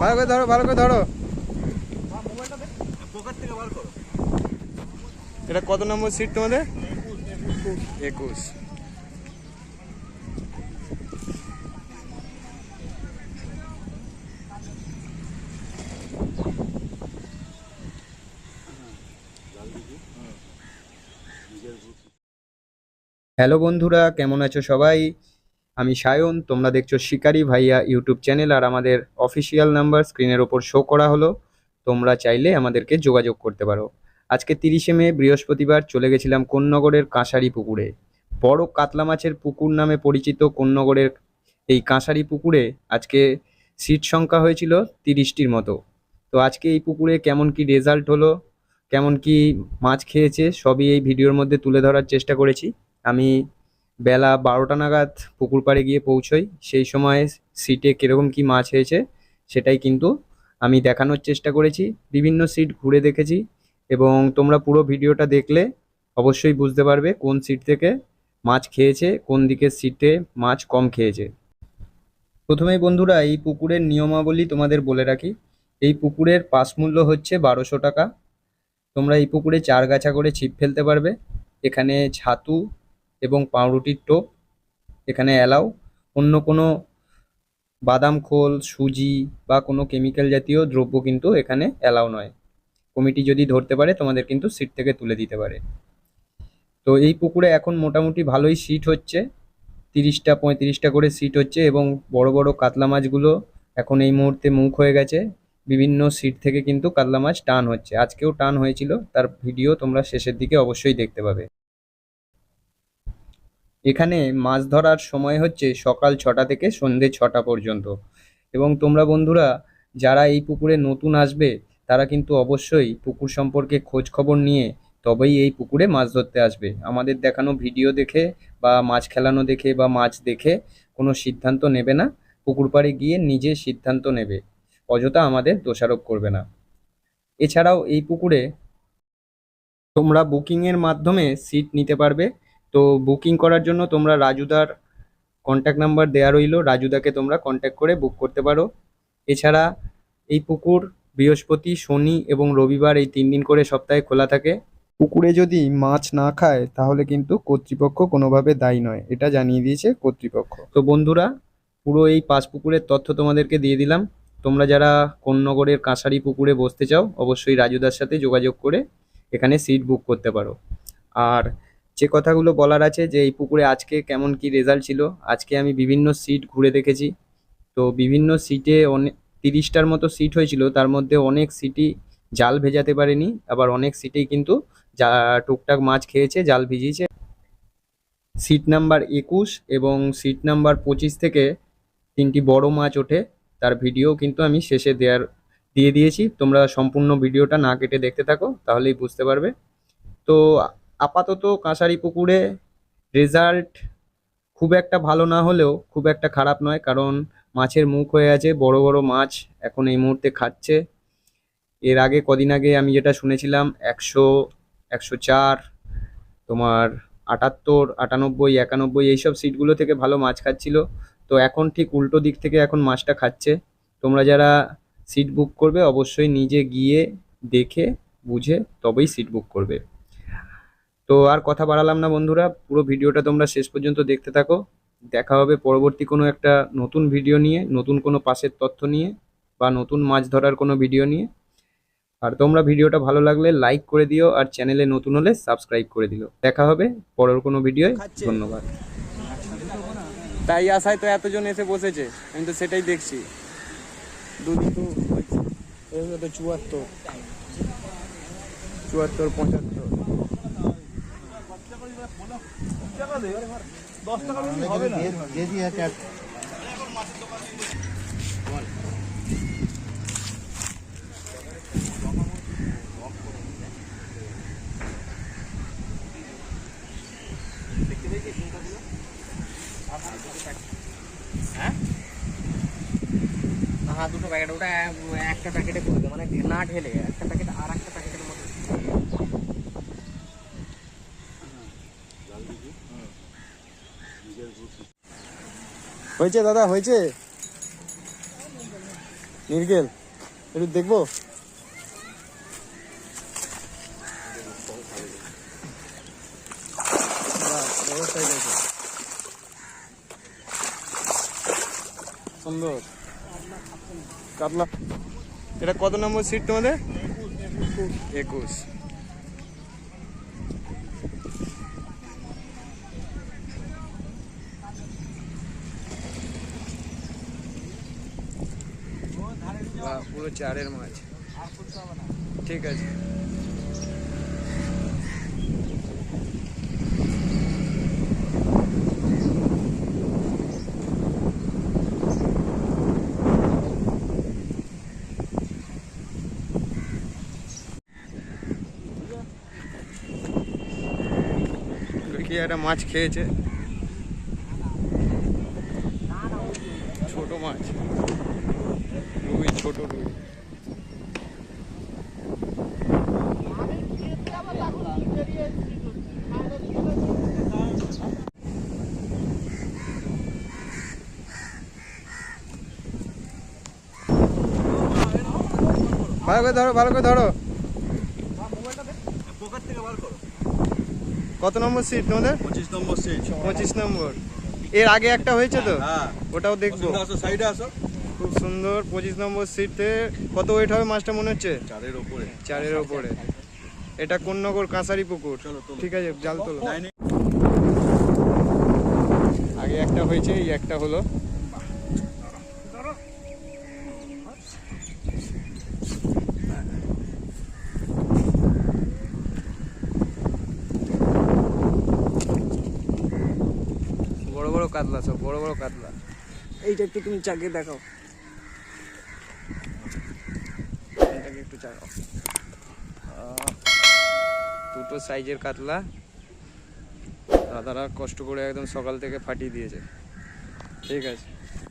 ভালো করে ধরো, ভালো করে ধরো। এটা কত নম্বর সিট তোমাদের? একুশ। হ্যালো বন্ধুরা, কেমন আছো সবাই? আমি সায়ন, তোমরা দেখছ শিকারি ভাইয়া ইউটিউব চ্যানেল আর আমাদের অফিসিয়াল নাম্বার স্ক্রিনের ওপর শো করা হলো। তোমরা চাইলে আমাদেরকে যোগাযোগ করতে পারো। আজকে তিরিশে মে, বৃহস্পতিবার চলে গেছিলাম কোন্নগরের কাঁসারি পুকুরে। বড় কাতলা মাছের পুকুর নামে পরিচিত কোন্নগরের এই কাঁসারি পুকুরে আজকে সিট সংখ্যা হয়েছিল তিরিশটির মতো। তো আজকে এই পুকুরে কেমন কি রেজাল্ট হলো, কেমন কি মাছ খেয়েছে, সবই এই ভিডিওর মধ্যে তুলে ধরার চেষ্টা করেছি। আমি বেলা বারোটা নাগাদ পুকুর পাড়ে গিয়ে পৌঁছই। সেই সময় সিটে কীরকম কি মাছ হয়েছে সেটাই কিন্তু আমি দেখানোর চেষ্টা করেছি। বিভিন্ন সিট ঘুরে দেখেছি এবং তোমরা পুরো ভিডিওটা দেখলে অবশ্যই বুঝতে পারবে কোন সিট থেকে মাছ খেয়েছে, কোন দিকের সিটে মাছ কম খেয়েছে। প্রথমেই বন্ধুরা, এই পুকুরের নিয়মাবলী তোমাদের বলে রাখি। এই পুকুরের পাস মূল্য হচ্ছে বারোশো টাকা। তোমরা এই পুকুরে চার গাছা করে ছিপ ফেলতে পারবে। এখানে ছাতু এবং পাউরুটির টোপ এখানে অ্যালাউ। অন্য কোনো বাদাম খোল, সুজি বা কোনো কেমিক্যাল জাতীয় দ্রব্য কিন্তু এখানে অ্যালাউ নয়। কমিটি যদি ধরতে পারে, তোমাদের কিন্তু সিট থেকে তুলে দিতে পারে। তো এই পুকুরে এখন মোটামুটি ভালোই সিট হচ্ছে। তিরিশটা, পঁয়ত্রিশটা করে সিট হচ্ছে এবং বড় বড় কাতলা মাছগুলো এখন এই মুহূর্তে মুখ হয়ে গেছে। বিভিন্ন সিট থেকে কিন্তু কাতলা মাছ টান হচ্ছে। আজকেও টান হয়েছিল, তার ভিডিও তোমরা শেষের দিকে অবশ্যই দেখতে পাবে। এখানে মাছ ধরার সময় হচ্ছে সকাল ছটা থেকে সন্ধে ছটা পর্যন্ত। এবং তোমরা বন্ধুরা, যারা এই পুকুরে নতুন আসবে, তারা কিন্তু অবশ্যই পুকুর সম্পর্কে খোঁজ খবর নিয়ে তবেই এই পুকুরে মাছ ধরতে আসবে। আমাদের দেখানো ভিডিও দেখে বা মাছ খেলানো দেখে বা মাছ দেখে কোনো সিদ্ধান্ত নেবে না। পুকুর পাড়ে গিয়ে নিজে সিদ্ধান্ত নেবে। অযথা আমাদের দোষারোপ করবে না। এছাড়াও এই পুকুরে তোমরা বুকিংয়ের মাধ্যমে সিট নিতে পারবে। তো বুকিং করার জন্য তোমরা রাজুদার কন্ট্যাক্ট নাম্বার দেওয়া রইল। রাজুদাকে তোমরা কন্ট্যাক্ট করে বুক করতে পারো। এছাড়া এই পুকুর বৃহস্পতি, শনি এবং রবিবার এই তিন দিন করে সপ্তাহে খোলা থাকে। পুকুরে যদি মাছ না খায়, তাহলে কিন্তু কর্তৃপক্ষ কোনোভাবে দায়ী নয়। এটা জানিয়ে দিয়েছে কর্তৃপক্ষ। তো বন্ধুরা, পুরো এই পাঁচ পুকুরের তথ্য তোমাদেরকে দিয়ে দিলাম। তোমরা যারা কোন্নগরের কাঁসারি পুকুরে বসতে চাও, অবশ্যই রাজুদার সাথে যোগাযোগ করে এখানে সিট বুক করতে পারো। আর যে কথাগুলো বলার আছে যে এই পুকুরে আজকে কেমন কি রেজাল্ট ছিল, আজকে আমি বিভিন্ন সিট ঘুরে দেখেছি। তো বিভিন্ন সিটে অনেক তিরিশটার মতো সিট হয়েছিল, তার মধ্যে অনেক সিটি জাল ভেজাতে পারেনি, আবার অনেক সিটেই কিন্তু যা, টুকটাক মাছ খেয়েছে, জাল ভিজিয়েছে। সিট নাম্বার একুশ এবং সিট নাম্বার পঁচিশ থেকে তিনটি বড় মাছ ওঠে, তার ভিডিও কিন্তু আমি শেষে দেওয়ার দিয়ে দিয়েছি। তোমরা সম্পূর্ণ ভিডিওটা না কেটে দেখতে থাকো, তাহলেই বুঝতে পারবে। তো আপাতত কাঁসারি পুকুরে রেজাল্ট খুব একটা ভালো না হলেও খুব একটা খারাপ নয়, কারণ মাছের মুখ হয়ে আছে, বড় বড় মাছ এখন এই মুহূর্তে খাচ্ছে। এর আগে কদিন আগে আমি যেটা শুনেছিলাম, একশো একশো চার, তোমার আটাত্তর, আটানব্বই, একানব্বই এইসব সিটগুলো থেকে ভালো মাছ খাচ্ছিল। তো এখন ঠিক উল্টো দিক থেকে এখন মাছটা খাচ্ছে। তোমরা যারা সিট বুক করবে, অবশ্যই নিজে গিয়ে দেখে, বুঝে তবেই সিট বুক করবে। তো আর কথা বাড়ালাম না বন্ধুরা পুরো ভিডিওটা তোমরা শেষ পর্যন্ত দেখতে থাকো। দেখা হবে পরবর্তী কোনো একটা নতুন ভিডিও নিয়ে নতুন কোনো পাশের তথ্য নিয়ে বা নতুন মাছ ধরার কোনো ভিডিও নিয়ে। আর তোমরা ভিডিওটা ভালো লাগলে লাইক করে দিও আর চ্যানেলে নতুন হলে সাবস্ক্রাইব করে দিও। দেখা হবে পরের কোনো ভিডিওয়। ধন্যবাদ। তাই আশায় তো এতজন এসে বসেছে আমি তো সেটাই দেখছি। তো চুয়াত্তর। চুয়াত্তর পঁচাত্তর। হ্যাঁ দুটো প্যাকেট ওটা একটা প্যাকেটে করবে মানে না ঢেলে একটা প্যাকেট আর একটা প্যাকেটের হয়েছে দাদা হয়েছে? নির্গেল একটু দেখব। সুন্দর। কাতলা। এটা কত নম্বর সিট তোমাদের? একুশ। বাহ, পুরো চারের মাছ। ঠিক আছে। একটা মাছ খেয়েছে। ছোট মাছ। রুই ছোট রুই। ভালো করে ধরো ভালো করে ধরো। কত নম্বর সিট তোমাদের? পঁচিশ নম্বর সিট পঁচিশ নম্বর। এর আগে একটা হয়েছে তো? হ্যাঁ। ওটাও দেখব। আসো সাইডে আসো। সুন্দর পঁচিশ নম্বর সিটে কত ওয়েট হবে মাছটা মনে হচ্ছে? চারের ওপরে। চারের ওপরে। এটা কোন নগর কাঁসারি পুকুর। ঠিক আছে জাল তোলো। আগে একটা হয়েছে এই একটা হলো। বড় বড় কাতলা সব বড় বড় কাতলা। এইটা একটু তুমি চাকিয়ে দেখাও। একটু চাকাও দুটো সাইজের কাতলা। দাদারা কষ্ট করে একদম সকাল থেকে ফাটিয়ে দিয়েছে। ঠিক আছে।